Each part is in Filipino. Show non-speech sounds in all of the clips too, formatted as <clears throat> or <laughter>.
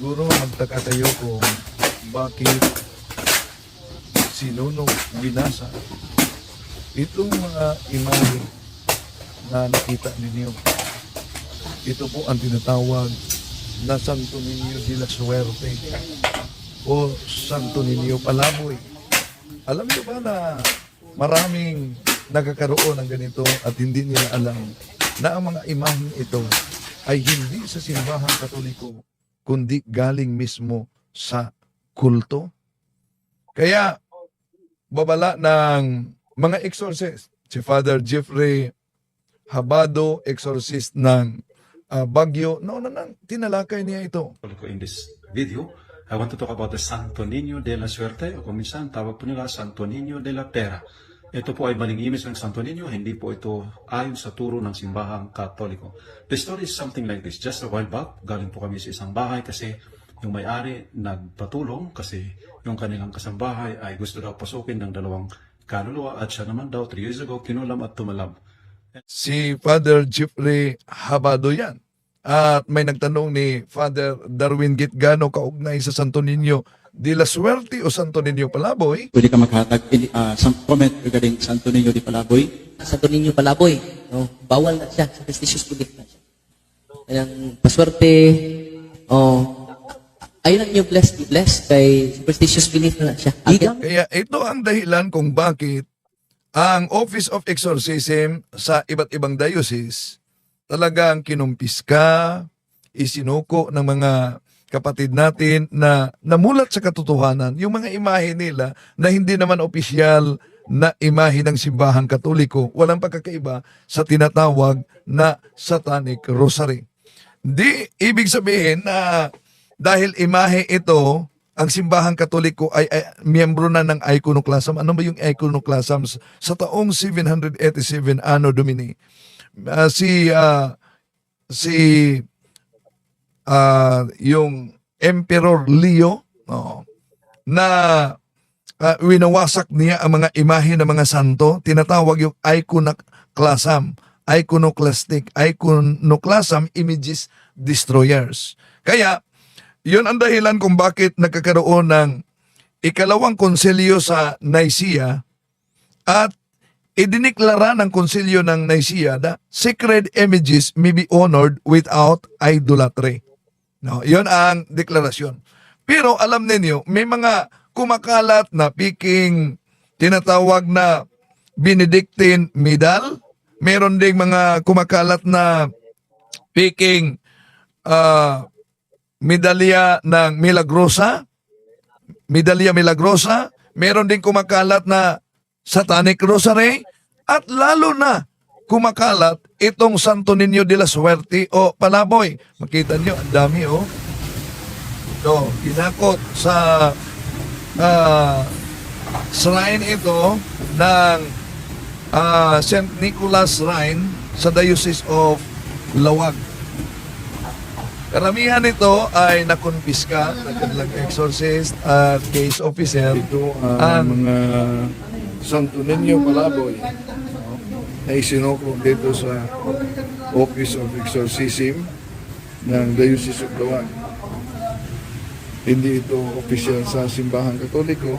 Siguro magtaka kayo kung bakit sinunong binasa itong mga imahe na nakita ninyo. Ito po ang tinatawag na Santo Niño de la Suerte o Santo Niño Palaboy. Alam niyo ba na maraming nagkakaroon ng ganito at hindi nila alam na ang mga imaheng ito ay hindi sa simbahang katoliko kundi galing mismo sa kulto. Kaya babala ng mga exorcist, si Father Jeffrey Habado, exorcist ng ah, Baguio, noon na nang tinalakay niya ito. in this video, I want to talk about the Santo Niño de la Suerte o kung minsan tawag po nila Santo Niño de la Pera. Ito po ay malingimis ng Santo Niño, hindi po ito ayon sa turo ng simbahang katoliko. The story is something like this. Just a while back, galing po kami sa isang bahay kasi yung may-ari nagpatulong kasi yung kanilang kasambahay ay gusto daw pasukin ng dalawang kaluluwa at siya naman daw 3 years ago kinulam at tumalab. si Father Jeffrey Habado yan. At may nagtanong ni Father Darwin Gitgano kaugnay sa Santo Niño de la Suerte o Santo Niño Palaboy. Pwede ka maghatag uh, some comment regarding Santo Niño de Palaboy. sa Toninyo Palaboy. No? Bawal na siya. Superstitious belief na siya. Kanyang paswerte. Oh, ayun ang yung blessed, blessed kay superstitious belief na siya. Akin, Kaya ito ang dahilan kung bakit ang Office of Exorcism sa iba't ibang diocese talagang kinumpiska, isinuko ng mga kapatid natin na namulat sa katotohanan yung mga imahe nila na hindi naman opisyal na imahe ng simbahang katoliko. Walang pagkakaiba sa tinatawag na satanic rosary. Di ibig sabihin na dahil imahe ito, ang simbahang katoliko ay, ay miyembro na ng iconoclasm. Ano ba yung iconoclasm? Sa taong 787 Anno Domini, ah, si ah, si ah, yung Emperor Leo no, na ah, winawasak niya ang mga imahe ng mga santo, tinatawag yung iconoclasm, iconoclastic, iconoclasm images destroyers. Kaya, yun ang dahilan kung bakit nagkakaroon ng ikalawang konsilyo sa Nicaea at idiniklara ng konsilyo ng Nicaea na sacred images may be honored without idolatry. No, yun ang deklarasyon. Pero alam ninyo, may mga kumakalat na piking tinatawag na Benedictine medal. Meron ding mga kumakalat na piking ah, medalya ng Milagrosa, medalya Milagrosa, meron din kumakalat na Satanic Rosary, at lalo na kumakalat itong Santo Niño de la Suerte o Palaboy. Makita nyo, ang dami oh. Ito, kinakot sa ah, shrine ito ng ah, St. Nicholas Shrine sa Diocese of Lawag. Karamihan nito ay nakonfiska ng kanilang exorcist at case officer. Ito ang mga Santo Niño Palaboy na isinuko dito sa Office of Exorcism ng Diocese of Lawan. Hindi ito official sa simbahan katoliko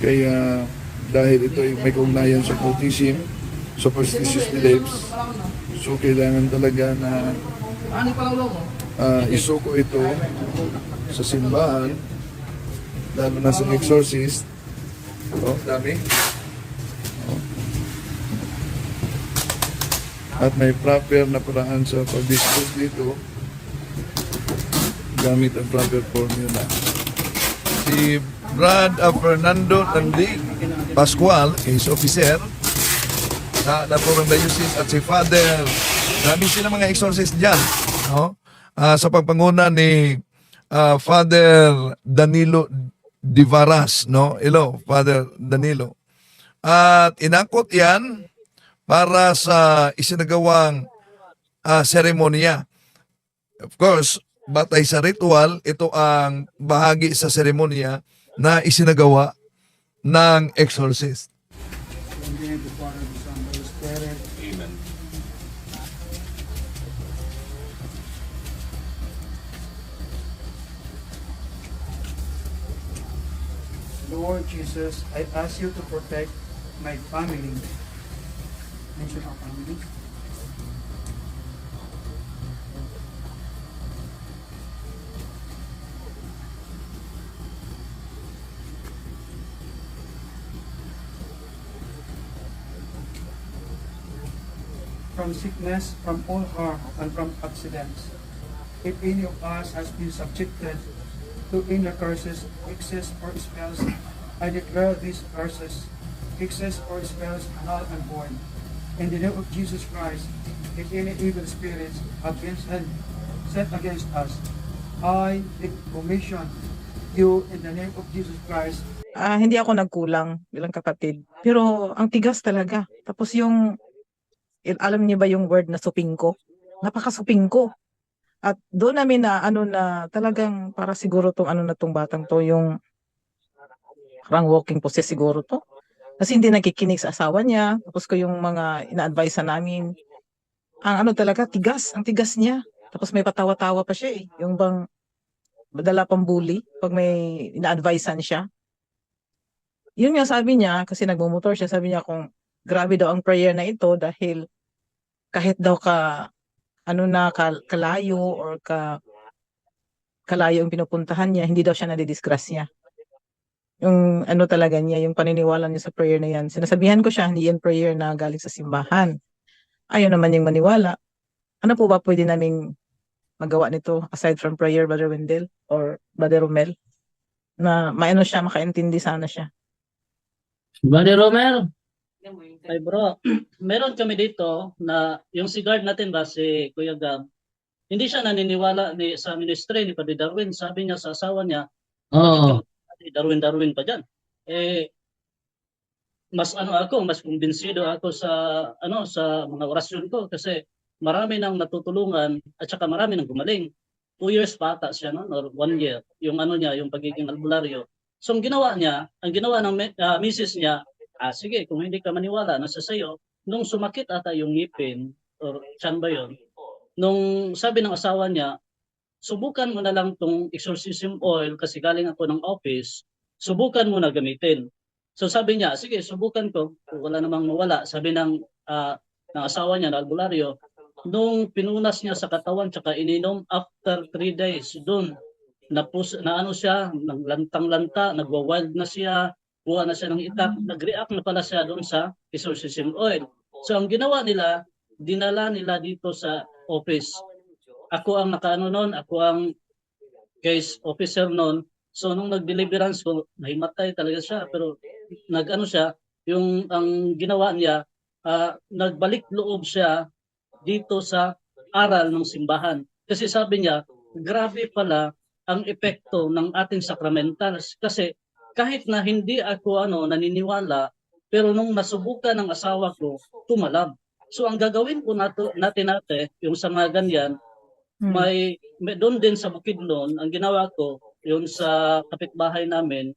kaya dahil ito ay may kaugnayan sa cultism, superstitious beliefs, so kailangan talaga na ah, isuko ito sa simbahan, lalo na sa exorcist. Oh, dami. At may proper na paraan sa pag-dispose dito gamit ang proper formula. Si Brad ah, Fernando Tandi Pascual, case officer, sa Napurang Diocese at si Father, dami sila mga exorcist dyan, no? Ah, sa pagpanguna ni ah, Father Danilo Divaras, no? Hello, Father Danilo. At inakot yan para sa isinagawang ah, seremonya. Of course, batay sa ritual, ito ang bahagi sa seremonya na isinagawa ng exorcist. Lord Jesus, I ask you to protect my family. Mention our family. From sickness, from all harm, and from accidents. If any of us has been subjected to any curses, excess or spells, I declare these curses, excess or spells null and void. In the name of Jesus Christ, if any evil spirits against and set against us, I commission you in the name of Jesus Christ Ah, hindi ako nagkulang bilang kapatid. Pero ang tigas talaga. Tapos yung, alam niyo ba yung word na supingko? Napakasupingko. At doon namin na ano na talagang para siguro tong ano na tong batang to yung parang walking possess siguro to. Kasi hindi nakikinig sa asawa niya. Tapos ko yung mga ina-advise namin. Ang ano talaga, tigas. Ang tigas niya. Tapos may patawa-tawa pa siya eh. Yung bang madala pang bully pag may ina-advisean siya yun nga sabi niya, kasi nagmumotor siya, sabi niya kung grabe daw ang prayer na ito dahil kahit daw ka, ano na, ka, kalayo or ka, kalayo yung pinupuntahan niya, hindi daw siya nadidisgrasya. Yung ano talaga niya, yung paniniwala niya sa prayer na yan. Sinasabihan ko siya, hindi yan prayer na galing sa simbahan. Ayaw naman yung maniwala. Ano po ba pwede naming magawa nito aside from prayer, Brother Wendell or Brother Romel? Na maano siya, makaintindi sana siya. Buddy Romer, ay bro, <clears throat> meron kami dito na yung si guard natin ba si Kuya Gab, hindi siya naniniwala ni sa ministry ni Padre Darwin. Sabi niya sa asawa niya, Oo. "Ate, Darwin Darwin pa dyan. Eh, mas ano ako, mas kumbinsido ako sa ano sa mga orasyon ko kasi marami nang natutulungan at saka marami nang gumaling. Two years pa ata siya no, or one year, yung ano niya, yung pagiging albularyo. So ang ginawa niya, ang ginawa ng ah, misis niya, ah sige, kung hindi ka maniwala, nasa sayo, nung sumakit ata yung ngipin, or tiyan ba yun, nung sabi ng asawa niya, subukan mo na lang tong exorcism oil kasi galing ako ng office, subukan mo na gamitin. So sabi niya, sige, subukan ko, kung wala namang mawala. Sabi ng, ah, ng asawa niya, na albularyo, nung pinunas niya sa katawan tsaka ininom after three days, doon napus na ano siya, nang lantang-lanta, nagwa-wild na siya, buha na siya ng itak, nag-react na pala siya doon sa exorcism oil. So ang ginawa nila, dinala nila dito sa office. Ako ang nakaano noon, ako ang case officer noon. So nung nag-deliverance ko, nahimatay talaga siya, pero nag-ano siya, yung ang ginawa niya, ah, nagbalik loob siya dito sa aral ng simbahan. Kasi sabi niya, grabe pala ang epekto ng ating sacramentals kasi kahit na hindi ako ano naniniwala pero nung nasubukan ng asawa ko tumalab so ang gagawin po nato, natin natin yung sa mga ganyan Hmm. may, may doon din sa bukid noon ang ginawa ko yung sa kapitbahay namin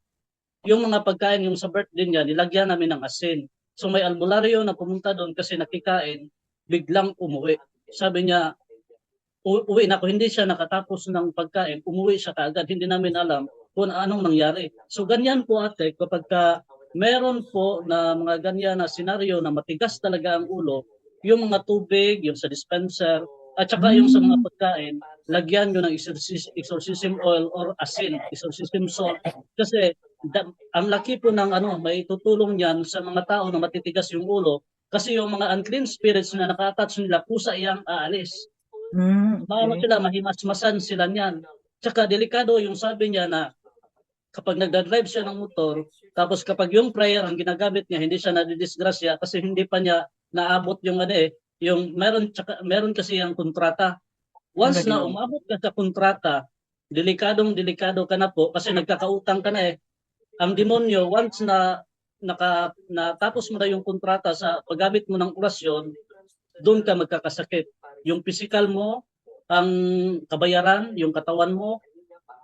yung mga pagkain yung sa birthday niya nilagyan namin ng asin so may albularyo na pumunta doon kasi nakikain biglang umuwi sabi niya uwi na ako, hindi siya nakatapos ng pagkain, umuwi siya kaagad, hindi namin alam kung anong nangyari. So ganyan po ate, kapag ka meron po na mga ganyan na senaryo na matigas talaga ang ulo, yung mga tubig, yung sa dispenser, at saka yung sa mga pagkain, lagyan nyo ng exorcis- exorcism oil or asin, exorcism salt. Kasi da- ang laki po ng ano, may tutulong yan sa mga tao na matitigas yung ulo. Kasi yung mga unclean spirits na nakatouch nila, pusa iyang aalis. Mm, okay. sila, mahimasmasan sila niyan. Tsaka delikado yung sabi niya na kapag nagdadrive siya ng motor, tapos kapag yung prayer ang ginagamit niya, hindi siya nadidisgrasya kasi hindi pa niya naabot yung ano eh, yung meron, tsaka, meron kasi yung kontrata. Once na Magaling. umabot ka sa kontrata, delikadong delikado ka na po kasi nagkakautang ka na eh. Ang demonyo, once na naka, natapos mo na yung kontrata sa paggamit mo ng orasyon, doon ka magkakasakit yung physical mo, ang kabayaran, yung katawan mo,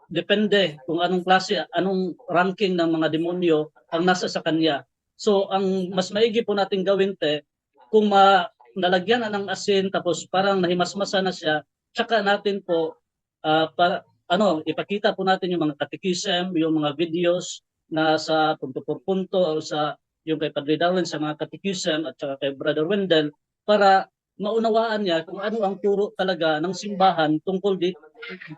depende kung anong klase, anong ranking ng mga demonyo ang nasa sa kanya. So, ang mas maigi po natin gawin te, kung ma, nalagyan na ng asin tapos parang nahimasmasa na siya, tsaka natin po, ah, para, ano, ipakita po natin yung mga catechism, yung mga videos, na sa punto por punto o sa yung kay Padre Darwin sa mga catechism at saka kay Brother Wendell para maunawaan niya kung ano ang turo talaga ng simbahan tungkol dito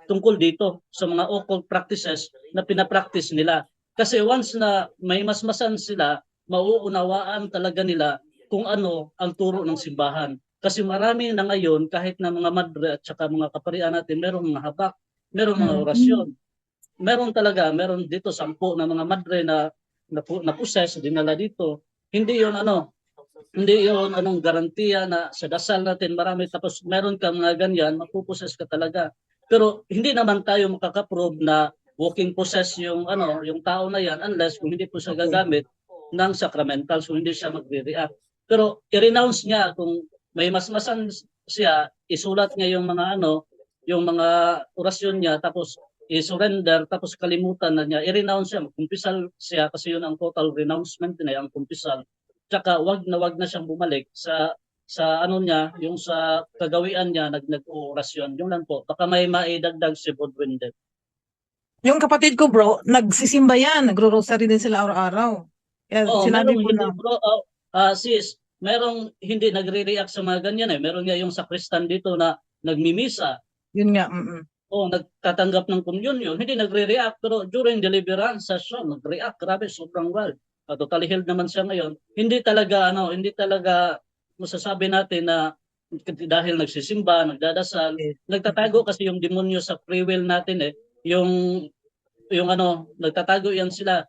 tungkol dito sa mga occult practices na pinapractice nila. Kasi once na may masmasan sila, mauunawaan talaga nila kung ano ang turo ng simbahan. Kasi marami na ngayon, kahit na mga madre at saka mga kaparian natin, merong mga habak, merong mga orasyon. Meron talaga, meron dito sampu na mga madre na na, na possess, dinala dito. Hindi yon ano, hindi yon anong garantiya na sa dasal natin marami tapos meron ka mga ganyan, mapuposes ka talaga. Pero hindi naman tayo makakaprove na walking possess yung ano, yung tao na yan unless kung hindi po siya gagamit ng sacramentals, kung hindi siya magre-react. Pero i-renounce niya kung may masmasan siya, isulat niya yung mga ano, yung mga orasyon niya tapos i-surrender tapos kalimutan na niya, i-renounce siya, kumpisal siya kasi yun ang total renouncement niya, ang kumpisal. Tsaka wag na wag na siyang bumalik sa sa ano niya, yung sa kagawian niya, nag nag-orasyon. Yung lang po, baka may maidagdag si Bodwin din. Yung kapatid ko bro, nagsisimba yan, nagro-rosary din sila araw-araw. Kaya Oo, sinabi ko na, bro, ah, ah, sis, merong hindi nagre-react sa mga ganyan eh. Meron nga yung sakristan dito na nagmimisa, yun nga, mm o nagtatanggap ng communion, hindi nagre-react, pero during deliverance session, nag-react, grabe, sobrang well. Uh, totally healed naman siya ngayon. Hindi talaga, ano, hindi talaga masasabi natin na dahil nagsisimba, nagdadasal, Yes. nagtatago kasi yung demonyo sa free will natin eh. Yung, yung ano, nagtatago yan sila.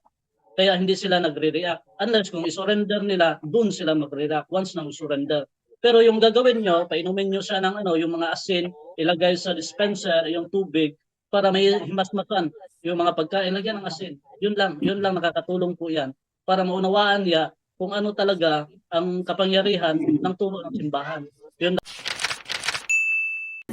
Kaya hindi sila nagre-react. Unless kung isurrender nila, doon sila magre-react once na surrender. Pero yung gagawin nyo, painumin nyo siya ng ano, yung mga asin, ilagay sa dispenser, yung tubig, para may himasmasan yung mga pagkain, lagyan ng asin. Yun lang, yun lang nakakatulong po yan. Para maunawaan niya kung ano talaga ang kapangyarihan ng turo ng simbahan. Yun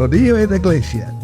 Rodillo et Iglesia.